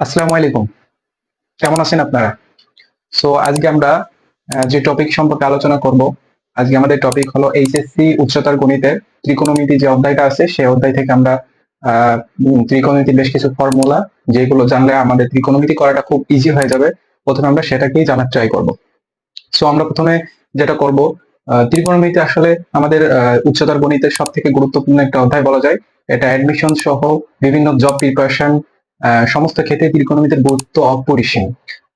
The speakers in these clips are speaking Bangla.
আসসালামু আলাইকুম। কেমন আছেন আপনারা? সো আজকে আমরা যে টপিক সম্পর্কে আলোচনা করব, আজকে আমাদের টপিক হলো এইচএসসি উচ্চতর গণিতের ত্রিকোণমিতি যে অধ্যায়টা আছে, সেই অধ্যায় থেকে আমরা ত্রিকোণমিতির বেশ কিছু ফর্মুলা যেগুলো জানলে আমাদের ত্রিকোণমিতি করাটা খুব ইজি হয়ে যাবে, প্রথমে আমরা সেটাকেই জানার ট্রাই করব। সো আমরা প্রথমে যেটা করব ত্রিকোণমিতি আসলে আমাদের উচ্চতর গণিতের সব থেকে গুরুত্বপূর্ণ একটা অধ্যায় বলা যায়। এটা অ্যাডমিশন সহ বিভিন্ন জব প্রিপারেশন সমস্ত ক্ষেত্রে ত্রিকোণমিতির গুরুত্ব অপরিসীম।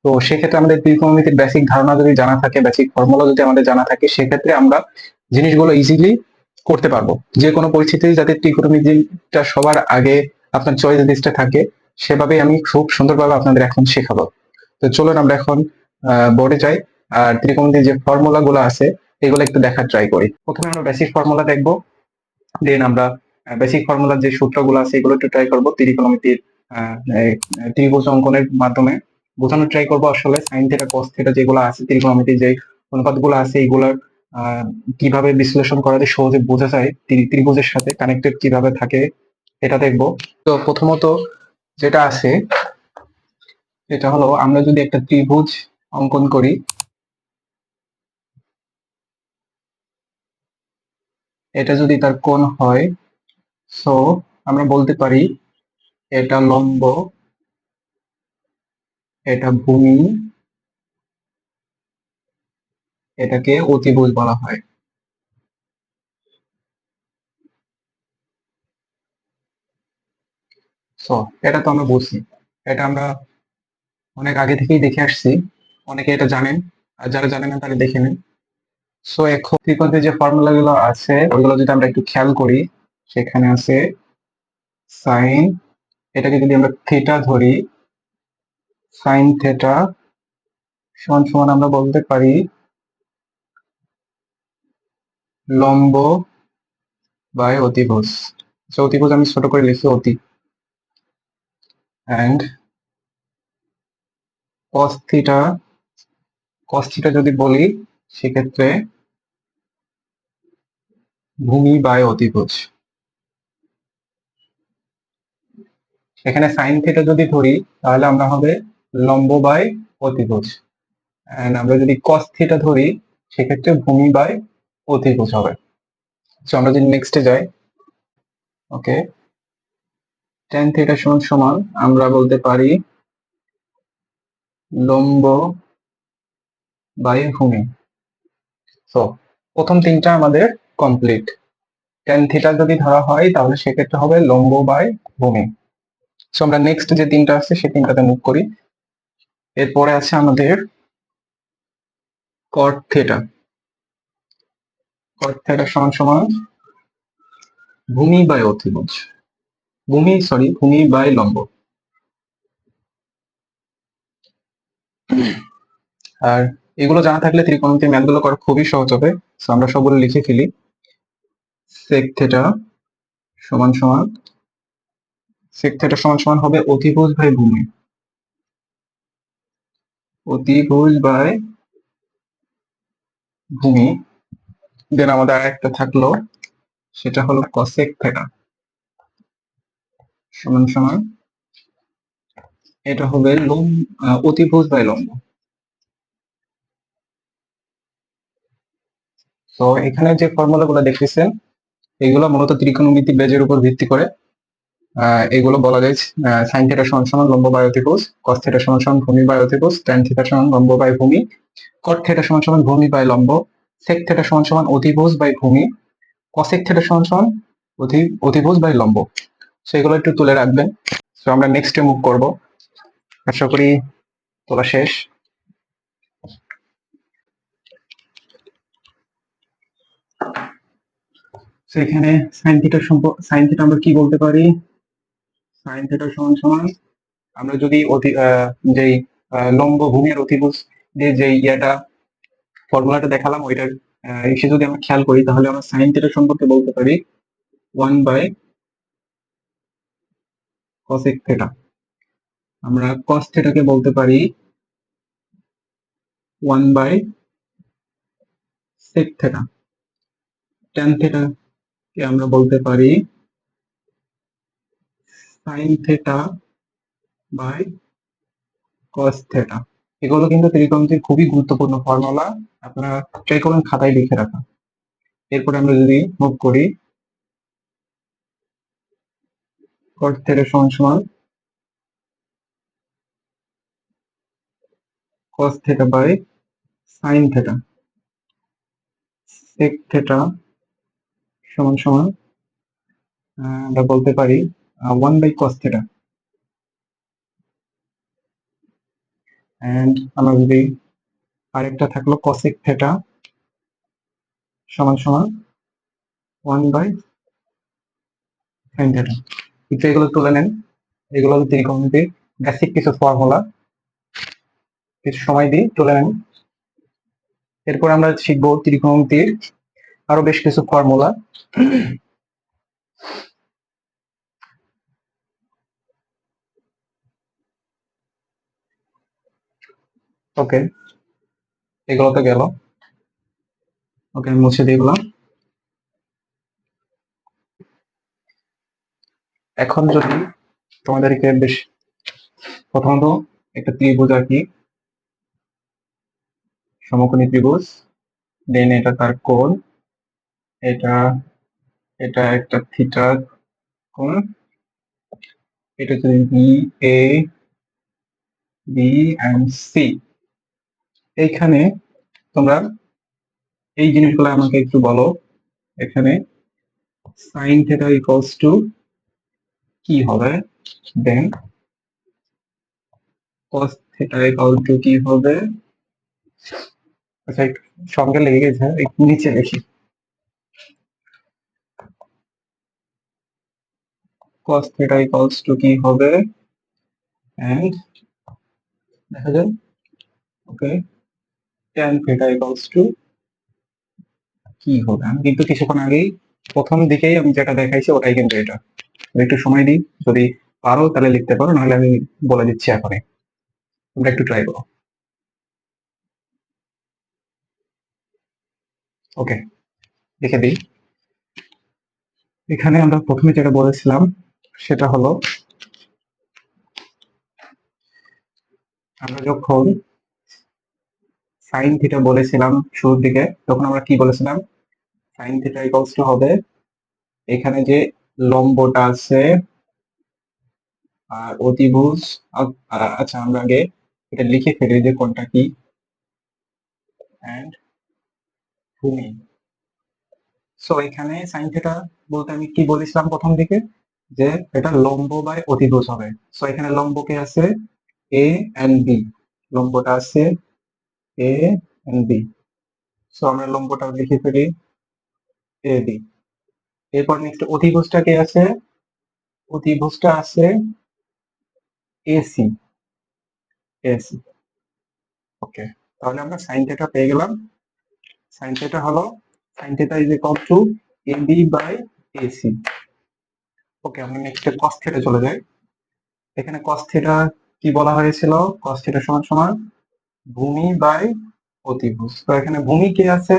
তো সেক্ষেত্রে আমাদের ত্রিকোণমিতির বেসিক ধারণা যদি জানা থাকে বেসিক ফর্মুলা যদি আমাদের জানা থাকে, সেক্ষেত্রে আমরা জিনিসগুলো ইজিলি করতে পারব। যে কোনো পরিস্থিতি যাতে ত্রিকোণমিতিটা সবার আগে আপনার চয়েস লিস্টে থাকে সেভাবে আমি খুব সুন্দরভাবে আপনাদের এখন শেখাবো। তো চলুন আমরা এখন বোর্ডে যাই। আর ত্রিকোণমিতির যে ফর্মুলা গুলো আছে, এগুলো একটু দেখার ট্রাই করি। প্রথমে আমরা বেসিক ফর্মুলা দেখব। দেন আমরা বেসিক ফর্মুলার যে সূত্রগুলো আছে, এগুলো একটু ট্রাই করব। ত্রিকোণমিতির ত্রিভুজ অঙ্কনের মাধ্যমে। বোঝানোর ট্রাই করব আসলে সাইন থেটা কস থেটা যেগুলো আছে ত্রিকোণমিতির যে অনুপাতগুলো আছে এগুলোর আহ, কীভাবে বিশ্লেষণ করা যায় সহজে বোঝা যায় ত্রিভুজের সাথে কানেক্টেড কীভাবে থাকে এটা দেখব। তো প্রথমত যেটা আছে এটা হলো আমরা যদি একটা ত্রিভুজ অঙ্কন করি এটা যদি তার কোণ হয় সো আমরা বলতে পারি এটা লম্ব, এটা ভূমি, এটাকে অতিভুজ বলা হয়। এটা তো আমরা বুঝছি। এটা আমরা অনেক আগে থেকেই দেখে আসছি। অনেকে এটা জানেন, আর যারা জানেন না তারা দেখে নেন। সো এখন যে ফর্মুলা গুলো আছে, ওগুলো যদি আমরা একটু খেয়াল করি, সেখানে আছে সাইন এটাকে যদি আমরা থিটা ধরি সাইন থেটা সমান সমান আমরা বলতে পারি লম্ব বাই অতিভুজ। অতিভুজ আমি ছোট করে লিখি অতি। And cos theta cos theta যদি বলি, সেক্ষেত্রে ভূমি বাই অতিভুজ। এখানে সাইন থিটা যদি ধরি, তাহলে আমরা হবে লম্ব বাই অতিভুজ। আমরা যদি cos থিটা ধরি, সেক্ষেত্রে ভূমি বাই অতিভুজ হবে। আমরা যদি নেক্সটে যাই ওকে টেন থিটা সমান সমান, আমরা বলতে পারি লম্ব বাই ভূমি। তো প্রথম তিনটা আমাদের কমপ্লিট টেন থিটা যদি ধরা হয়, তাহলে সেক্ষেত্রে হবে লম্ব বাই ভূমি। সো আমরা নেক্সট যে তিনটা আছে সেই তিনটাতে মুভ করি। এরপরে আছে আমাদের cot থিটা cot থিটা সমান সমান ভূমি বাই অতিভুজ। ভূমি সরি ভূমি বাই লম্ব। আর এগুলো জানা থাকলে ত্রিকোণমিতির ম্যাথগুলো করা খুবই সহজ হবে। সো আমরা সবগুলো লিখে ফেলি। sec থিটা সমান সমান sec থিটা সমান সমান হবে অতিভুজ বাই ভূমি অতিভুজ বাই ভূমি দেন আমাদের আর একটা থাকল সেটা হলো cosec থিটা সমান সমান এটা হবে লম আহ, অতিভুজ বাই লম্ব। তো এখানে যে ফর্মুলা গুলো দেখতেছেন এগুলো মূলত ত্রিকোণমিতি বেজের উপর ভিত্তি করে। এগুলো বলা যায় সাইন থিটা সমান সমান লম্ব অতিভুজ cos থিটা সমান সমান ভূমি অতিভুজ tan থিটা সমান লম্ব বাই ভূমি, cot থিটা সমান সমান ভূমি বাই লম্ব সেক থিটা সমান সমান অতিভুজ বাই ভূমি কসেক থিটা সমান সমান অতি অতিভুজ বাই লম্ব। সেগুলো একটু তুলে রাখবেন। তো আমরা নেক্সটে মুভ করব। আশা করি তোলা শেষ। তো এখানে সাইন থিটার সম্পর্ক সাইন থিটা আমরা কি বলতে পারি? সাইন থিটা সমান সমান, আমরা যদি অতি যেই লম্ব ভূমির অতিভুজ দিয়ে যে ইয়াটা ফর্মুলাটা দেখালাম, ওইটার এসে যদি আমরা খেয়াল করি, তাহলে আমরা সাইন থিটা সম্পর্কে বলতে পারি ওয়ান বাই cosec থিটা। আমরা cos থিটাকে বলতে পারি one by sec theta. tan theta কে আমরা বলতে পারি sin theta by cos theta এগুলো কিন্তু ত্রিকোণমিতির খুবই গুরুত্বপূর্ণ ফর্মুলা আপনারা ট্রাই করুন, খাতায় লিখে রাখা এরপরে আমরা যদি মুভ করি, cos থিটা সমান সমান cos theta by sin theta sec theta সমান সমান আমরা বলতে পারি one by cos theta and আমরা যদি আরেকটা থাকল cosec থিটা সমান সমান ওয়ান বাই sin থিটা একটু এগুলো তুলে নেন। এগুলো ত্রিকোণমিতির বেসিক কিছু ফর্মুলা কিছু সময় দিই তুলে নেন। এরপর আমরা শিখব ত্রিকোণমিতির আরও বেশ কিছু ফর্মুলা ওকে এগুলো তো গেল। ওকে মুছে দিয়ে এখন যদি তোমাদেরকে বেশ প্রথমত একটা ত্রিভুজ আঁকি সমকোণী ত্রিভুজ দেন এটা তার কোণ, এটা এটা একটা থিটা কোণ, এটা যদি B A B and C এইখানে তোমরা এই জিনিসগুলো আমাকে একটু বলো। এখানে সাইন থিটা ইকুয়ালস টু কি হবে? Then cos theta equal to কি হবে? আচ্ছা সঙ্গে লেগে গেছে, একটু নিচে লিখি cos থিটা ইকুয়ালস টু কি হবে? এন্ড দেখা যায় okay tan theta equals to কি হবে? আমি কিন্তু কিছুক্ষণ আগেই প্রথম দিকেই আমি যেটা দেখাইছি ওটাই কিন্তু এটা। একটু সময় দিই, যদি পারো তাহলে লিখতে পারো, নাহলে আমি বলে দিচ্ছি এখনই। তোমরা একটু ট্রাই করো। ওকে লিখে দিই। এখানে আমরা প্রথমে যেটা বলেছিলাম, সেটা হলো আমরা যখন সাইন থিটা বলেছিলাম শুরুর দিকে, তখন আমরা কি বলেছিলাম? সাইন থিটা ইকুয়ালস টু হবে এখানে যে লম্বটা আছে, আর অতিভুজ আচ্ছা আমরা আগে এটা লিখে ফেলি যে কোনটা কি। এন্ড ভূমি। সো এখানে সাইন থিটা বলতে আমি কি বলেছিলাম প্রথম দিকে? যে এটা লম্ব বাই অতিভুজ হবে। সো এখানে লম্ব কে আছে? এ এন্ড বি লম্বটা আছে এ এন্ড বি সো আমরা লম্বটা লিখে ফেলি এ বি এরপর নেক্সট অতিভুজটা কে আছে? অতিভুজটা আছে এসি এসি ওকে তাহলে আমরা সাইন থিটা পেয়ে গেলাম। সাইন থিটা হলো sine theta is equal to AB by AC okay আমরা নেক্সট কস থিটা চলে যাই। এখানে কস থিটা কি বলা হয়েছিল? কস থিটা সমান সমান ভূমি বাই অতিভুজ। তো এখানে ভূমি কে আছে?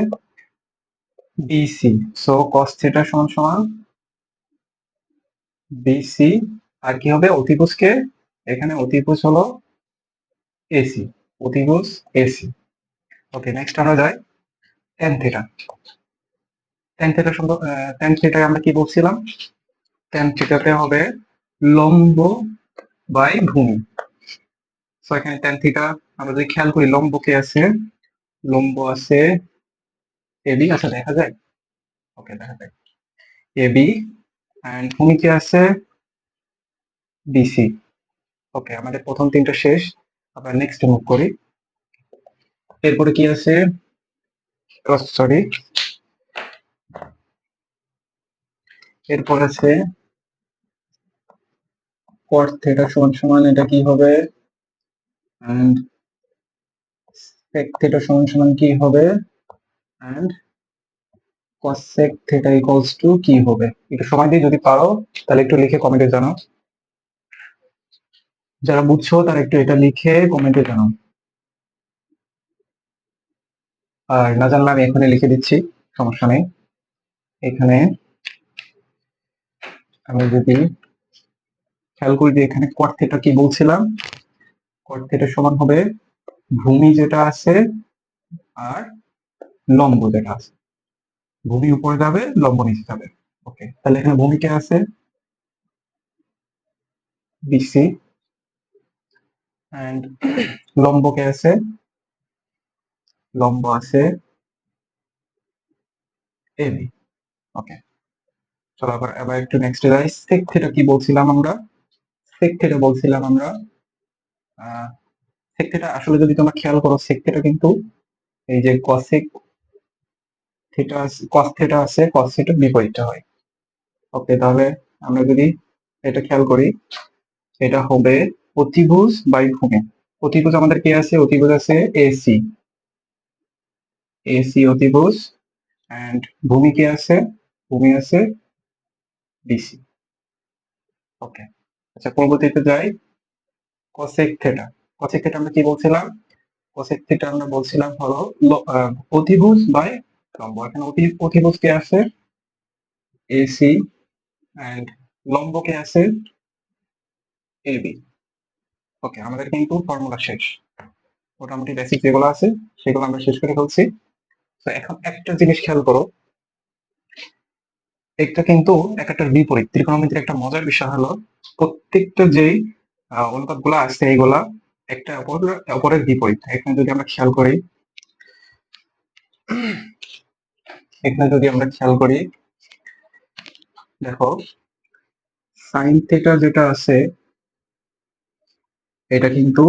বিসি সো কস থিটা সমান সমান বিসি আর কি হবে? অতিভুজ কে? এখানে অতিভুজ হলো এসি অতিভুজ এসি ওকে নেক্সট আমরা যাই tan থিটা tan থিটা সম্ভব tan থিটায় আমরা কি বলছিলাম? tan থিটাতে হবে লম্ব বাই ভূমি। সো এখানে tan থিটা আমরা যদি খেয়াল করি, লম্ব কে আছে? লম্ব আছে এবি আচ্ছা দেখা যায়। ওকে, দেখা যায়। এবি এন্ড ভূমি কে আছে? বিসি ওকে, আমাদের প্রথম তিনটা শেষ। আবার নেক্সট মুভ করি। এরপরে কি আছে? সরি এরপর আছে cot থিটা সমান সমান, এটা কি হবে? এন্ড sec থিটা সমান সমান কি হবে? And cosec theta equals to কি হবে? একটু সময় দিয়ে যদি পারো, তাহলে একটু লিখে কমেন্টে জানাও। যারা বুঝছ, তারা একটু এটা লিখে কমেন্টে জানাও। আর না জানলে আমি এখানে লিখে দিচ্ছি, সমস্যা নেই। এখানে আমি যদি খেয়াল করি যে এখানে cot থিটা কি বলছিলাম? কট সমান হবে ভূমি যেটা আছে আর লম্ব যেটা আছে। ভূমি উপরে যাবে, লম্ব নিচে যাবে। ওকে তাহলে এখানে ভূমিকে আছে? বিসি অ্যান্ড লম্বকে আছে? লম্ব আছে এবি ওকে চলো আবার আবার একটু নেক্সট যাই। সেক থিটা কি বলছিলাম আমরা? সেক থিটা বলছিলাম আমরা সেক থিটা আসলে যদি তোমরা খেয়াল করো সেক থিটা কিন্তু এই যে কসেক থিটা কস থিটা আছে কস থিটার বিপরীতটা হয়। ওকে তাহলে আমরা যদি এটা খেয়াল করি, এটা হবে অতিভুজ বাই ভূমি। অতিভুজ আমাদের কে আছে? অতিভুজ আছে এসি এসি অতিভুজ অ্যান্ড ভূমি কে আছে? ভূমি আছে বিসি ওকে আচ্ছা পরবর্তীতে যাই। কসেক থিটা কসেক থিটা আমরা কি বলছিলাম? কসেক থিটা আমরা বলছিলাম হলো অতিভুজ বাই লম্ব। এখানে অতি, অতিভুজ কে আছে? এসি অ্যান্ড লম্ব কে আছে? এবি ওকে আমাদের কিন্তু ফর্মুলা শেষ। মোটামুটি বেসিক যেগুলো আছে, সেগুলো আমরা শেষ করে ফেলছি। তো এখন একটা জিনিস খেয়াল করো। একটা কিন্তু এক একটা বিপরীত, ত্রিকোণমিতির একটা মজার বিষয় হলো, প্রত্যেকটা যেই অনুপাতগুলো আছে এইগুলা একটা অপর- অপরের বিপরীত। এখানে যদি আমরা খেয়াল করি, এখানে যদি আমরা খেয়াল করি, দেখো সাইন থিটা যেটা আছে, এটা কিন্তু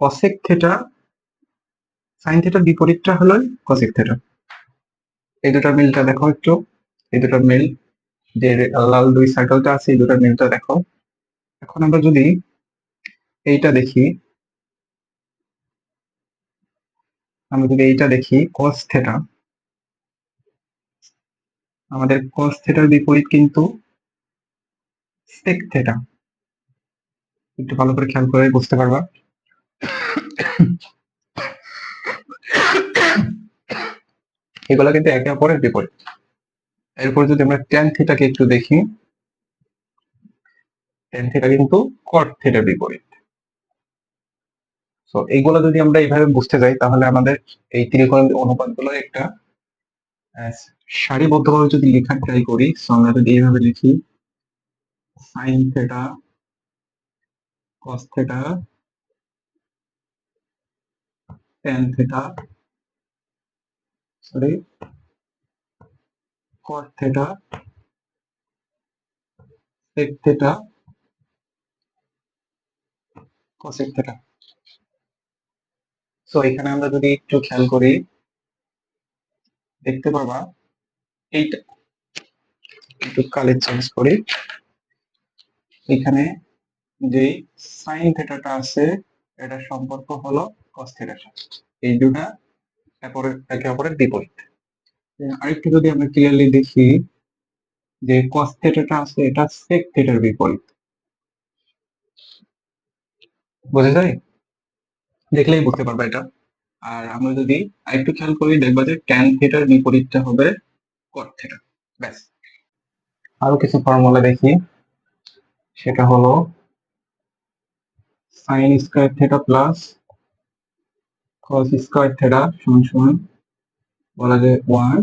কসেক থিটা সাইন থিটার বিপরীতটা হলো কসেক থিটা এই দুটার মিলটা দেখো একটু। এই দুটার মিল, যে লাল দুই সার্কেলটা আছে, এই দুটার মিলটা দেখো। এখন আমরা যদি এইটা দেখি। আমরা যদি এইটা দেখি কস থিটা আমাদের কস থিটার বিপরীত কিন্তু সেক থিটা একটু ভালো করে খেয়াল করে বুঝতে পারবা। এগুলো কিন্তু একে অপরের বিপরীত। এরপর যদি আমরা ট্যান থিটাকে একটু দেখি ট্যান থিটা কিন্তু কট থিটার বিপরীত। তো এইগুলো যদি আমরা এইভাবে বুঝতে যাই, তাহলে আমাদের এই ত্রিকোণ অনুপাতগুলো একটা সারিবদ্ধভাবে যদি লেখা ট্রাই করি আমরা যদি এইভাবে লিখি sine theta cos theta tan theta sorry cot theta sec theta cosec theta so এখানে আমরা যদি একটু খেয়াল করি, দেখতে পাবা এইটা একটু কালার চেঞ্জ করি। এখানে যে সাইন থিটাটা আছে এটার সম্পর্ক হলো কস থিটার সাথে। এই দুটা একে অপরের বিপরীত। আরেকটু যদি আমরা ক্লিয়ারলি দেখি যে কস থিটাটা আছে, এটা সেক থিটার বিপরীত। বোঝা যায় দেখলেই বুঝতে পারবা এটা। আর আমরা যদি আরেকটু খেয়াল করি, দেখবা যে ট্যান থিটার বিপরীতটা হবে কট থিটা ব্যাস। আরও কিছু ফর্মুলা দেখি। সেটা হলো sine square theta plus cos square theta সমান সমান বলা যায় one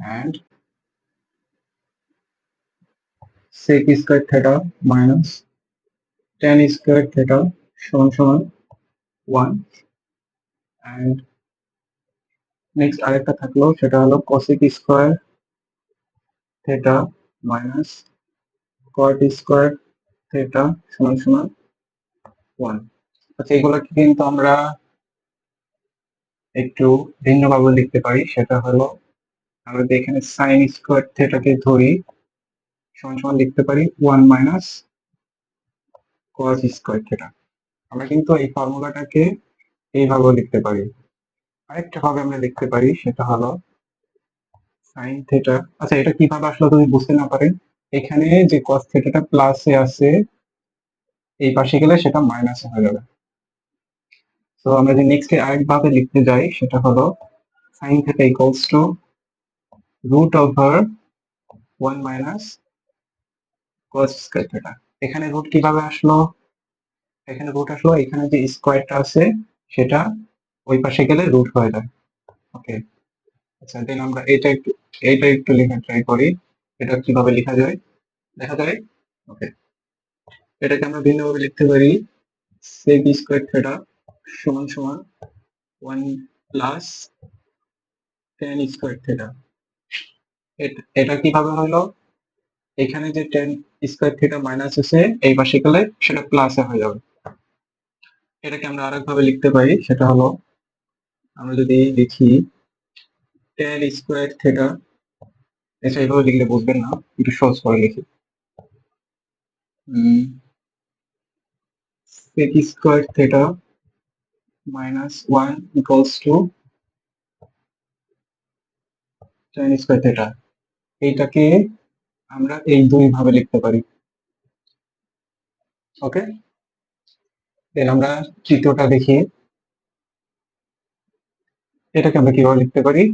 and sec square theta minus tan square theta সমান সমান ওয়ান অ্যান্ড নেক্সট আরেকটা থাকল, সেটা হলো cosec square theta minus cot square theta সমান সমান ওয়ান আচ্ছা এগুলোকে কিন্তু আমরা একটু ভিন্নভাবে লিখতে পারি। সেটা হলো আমরা যদি এখানে সাইন স্কোয়ার থিটাকে ধরি, সমান সমান লিখতে পারি one minus cos square theta আমরা কিন্তু এই ফর্মুলাটাকে এইভাবেও লিখতে পারি। আরেকটা ভাবে আমরা লিখতে পারি, সেটা হলো সাইন থিটা আচ্ছা এটা কীভাবে আসলে তুমি বুঝতে না পারেন এখানে যে cos থিটাটা প্লাসে আছে, এই পাশে গেলে সেটা মাইনাসে হয়ে যাবে। তো আমরা যে নেক্সট আরেক ভাবে লিখতে যাই, সেটা হলো sine theta equals to root over one minus cos square theta এখানে রুট কীভাবে আসলো? এখানে রুট আসলো এখানে যে স্কোয়ারটা আছে, সেটা ওই পাশে গেলে রুট হয়ে যায়। ওকে আচ্ছা দেন আমরা এটা একটু এইটা একটু লেখা ট্রাই করি। এটা কীভাবে লেখা যায়? দেখা যায় ওকে এটাকে আমরা ভিন্নভাবে লিখতে পারি। সেক স্কোয়ার থিটা সমান সমান one plus tan square theta এটা কীভাবে হলো? এখানে যে টেন স্কোয়ার থিটা মাইনাস আছে, এই পাশে গেলে সেটা প্লাসে হয়ে যাবে। এটাকে আমরা আরেকভাবে লিখতে পারি, সেটা হলো আমরা যদি লিখি টেন স্কোয়ার থিটা এটা এইভাবে লিখলে বুঝবেন না, একটু সহজ করে লিখি। sec square theta minus 1 equals to tan square theta এইটাকে আমরা এই দুই ভাবে লিখতে পারি। ওকে দেন আমরা তৃতীয়টা দেখি। এটাকে আমরা কীভাবে লিখতে পারি?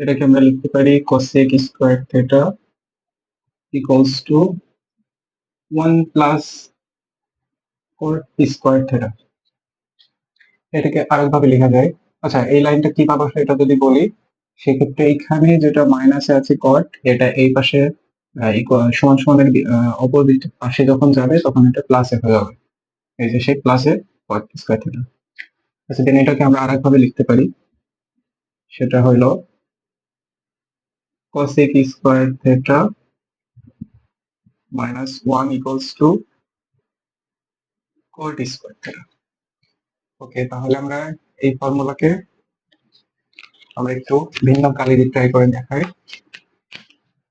এটাকে আমরা লিখতে পারি cosec square theta equals to 1 plus cot square theta এটাকে আরেকভাবে লেখা যায়। আচ্ছা এই লাইনটা কীভাবে আসে এটা যদি বলি, সেক্ষেত্রে এখানে যেটা মাইনাসে আছে কট এটা এই পাশে সমান সমানের অপোজিট পাশে যখন যাবে, তখন এটা প্লাসে হয়ে যাবে। এই যে সেই প্লাসে কট স্কোয়ার থিটা আচ্ছা দেন এটাকে আমরা আরেকভাবে লিখতে পারি। সেটা হলো cosec square theta minus one equals to cot square theta okay তাহলে আমরা এই ফর্মুলাকে আমরা একটু ভিন্ন কালি দিয়ে ট্রাই করে দেখাই।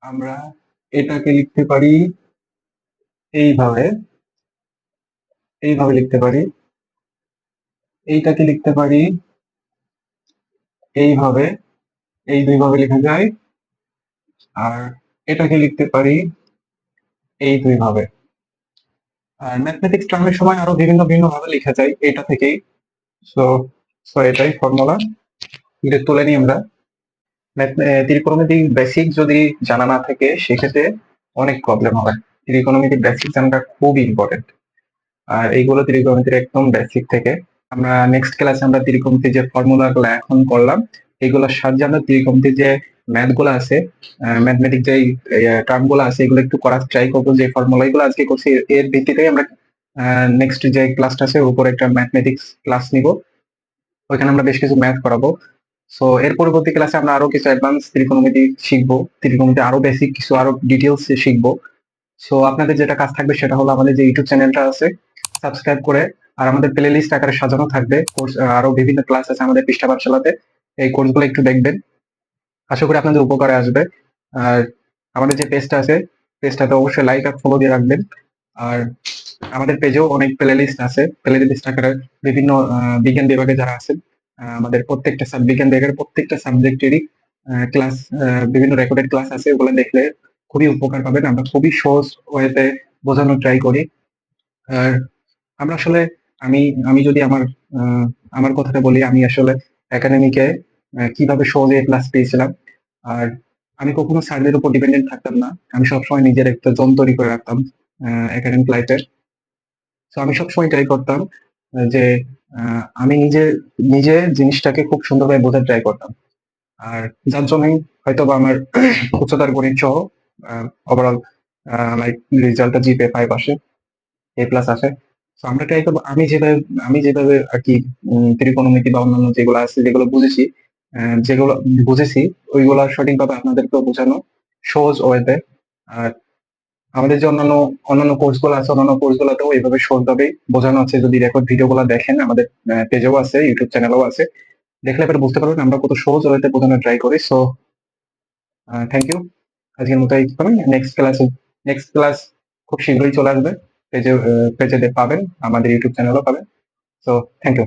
আমরা এটাকে লিখতে পারি এইভাবে। এইভাবে লিখতে পারি। এইটাকে লিখতে পারি। এইভাবে, এই দুইভাবে লেখা যায়। আর এটাকে লিখতে পারি এই দুইভাবে। আর ম্যাথমেটিক্স টার্মের সময় আরও বিভিন্ন ভিন্ন ভাবে লেখা যায় এটা থেকেই। সো সো এটাই ফর্মুলা এটা তুলে নিই আমরা। ত্রিকোণমিতিক বেসিক যদি জানা না থাকে, সেক্ষেত্রে অনেক প্রবলেম হবে ত্রিকোণমিতিক বেসিক জানাটা খুব ইম্পর্টেন্ট আর এইগুলো ত্রিকোণমিতির একদম বেসিক থেকে। আমরা নেক্সট ক্লাসে আমরা ত্রিকোণমিতির যে ফর্মুলা গুলো এখন করলাম এগুলোর সাহায্যে আমরা ত্রিকোণমিতির যে ম্যাথগুলো আছে ম্যাথমেটিক যে টার্মগুলো আছে, এগুলো একটু করার ট্রাই করব যে ফর্মুলা গুলো আজকে করছি। এর- ভিত্তিতে আমরা নেক্সট যে ক্লাসটা আছে উপর একটা ম্যাথমেটিক্স ক্লাস নিব। ওইখানে আমরা বেশ কিছু ম্যাথ করাবো। সো এর পরবর্তী ক্লাসে আমরা আরও কিছু অ্যাডভান্স ত্রিকোণমিতি শিখব। ত্রিকোণমিতি আরও বেসিক কিছু, আরও ডিটেলস শিখব। সো আপনাদের যেটা কাজ থাকবে সেটা হলো আমাদের যে ইউটিউব চ্যানেলটা আছে সাবস্ক্রাইব করে আর আমাদের প্লে লিস্ট আকারে সাজানো থাকবে। কোর্স আরও বিভিন্ন ক্লাস আছে আমাদের পৃষ্ঠা পাঠশালাতে। এই কোর্সগুলো একটু দেখবেন। আশা করি আপনাদের উপকারে আসবে। আর আমাদের যে পেজটা আছে পেজটাতে অবশ্যই লাইক আর ফলো দিয়ে রাখবেন। আর আমাদের পেজেও অনেক প্লে লিস্ট আছে। প্লে লিস্ট আকারে বিভিন্ন বিজ্ঞান বিভাগে যারা আছেন আমাদের প্রত্যেকটা সাব বিজ্ঞান বিভাগের প্রত্যেকটা সাবজেক্টেরই ক্লাস বিভিন্ন রেকর্ডেড ক্লাস আছে। ওগুলো দেখলে খুবই উপকার পাবেন। আমরা খুবই সহজ ওয়েতে বোঝানোর ট্রাই করি। আর আমরা আসলে আমি আমি যদি আমার আমার কথাটা বলি, আমি আসলে একাডেমিকে কীভাবে সহজে ক্লাস পেয়েছিলাম। আর আমি কখনো স্যারদের উপর ডিপেন্ডেন্ট থাকতাম না। আমি সবসময় নিজের একটা জোন তৈরি করে রাখতাম একাডেমিক লাইফে তো আমি সবসময় ট্রাই করতাম যে আমি নিজে নিজে জিনিসটাকে খুব সুন্দরভাবে বোঝার ট্রাই করতাম। আর যার জন্যই হয়তো বা আমার উচ্চতার গণিত সহ ওভারঅল লাইক রেজাল্টটা জিপে ফাইভ আসে এ প্লাস আসে। আমরা ট্রাই করব, আমি যেভাবে আমি যেভাবে আর কি ত্রিকোণমিতি বা অন্যান্য যেগুলো আছে, যেগুলো বুঝেছি যেগুলো বুঝেছি, ওইগুলো সঠিকভাবে আপনাদেরকেও বোঝানো সহজ ওয়েতে আর আমাদের যে অন্যান্য অন্যান্য কোর্সগুলো আছে, অন্যান্য কোর্স গুলোতেও এইভাবে সহজভাবে বোঝানো আছে। যদি রেকর্ড ভিডিও গুলো দেখেন, আমাদের পেজেও আছে ইউটিউব চ্যানেলেও আছে, দেখলে এবার বুঝতে পারবেন আমরা কত সহজ ওয়েতে বোঝানো ট্রাই করি। সো থ্যাংক ইউ আজকের মতো এই নেক্সট ক্লাসে নেক্সট ক্লাস খুব শীঘ্রই চলে আসবে। পেজে পেজে পাবেন আমাদের ইউটিউব চ্যানেলও পাবেন। So thank you